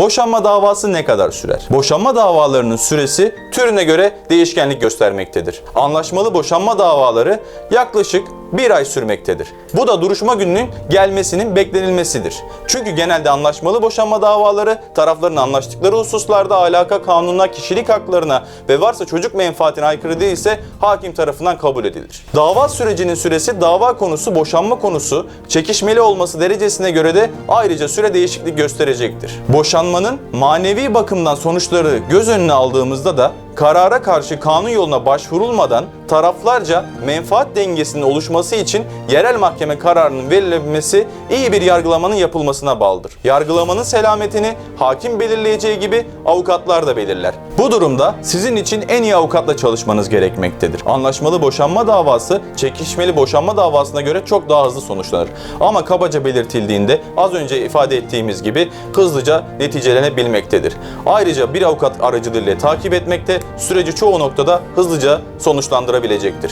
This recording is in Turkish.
Boşanma davası ne kadar sürer? Boşanma davalarının süresi türüne göre değişkenlik göstermektedir. Anlaşmalı boşanma davaları yaklaşık bir ay sürmektedir. Bu da duruşma gününün gelmesinin beklenilmesidir. Çünkü genelde anlaşmalı boşanma davaları tarafların anlaştıkları hususlarda alaka kanununa, kişilik haklarına ve varsa çocuk menfaatine aykırı değilse hakim tarafından kabul edilir. Dava sürecinin süresi dava konusu, boşanma konusu, çekişmeli olması derecesine göre de ayrıca süre değişiklik gösterecektir. Boşanmanın manevi bakımdan sonuçları göz önüne aldığımızda da karara karşı kanun yoluna başvurulmadan taraflarca menfaat dengesinin oluşması için yerel mahkeme kararının verilebilmesi iyi bir yargılamanın yapılmasına bağlıdır. Yargılamanın selametini hakim belirleyeceği gibi avukatlar da belirler. Bu durumda sizin için en iyi avukatla çalışmanız gerekmektedir. Anlaşmalı boşanma davası çekişmeli boşanma davasına göre çok daha hızlı sonuçlanır. Ama kabaca belirtildiğinde az önce ifade ettiğimiz gibi hızlıca neticelenebilmektedir. Ayrıca bir avukat aracılığıyla takip etmekte süreci çoğu noktada hızlıca sonuçlandırabilecektir.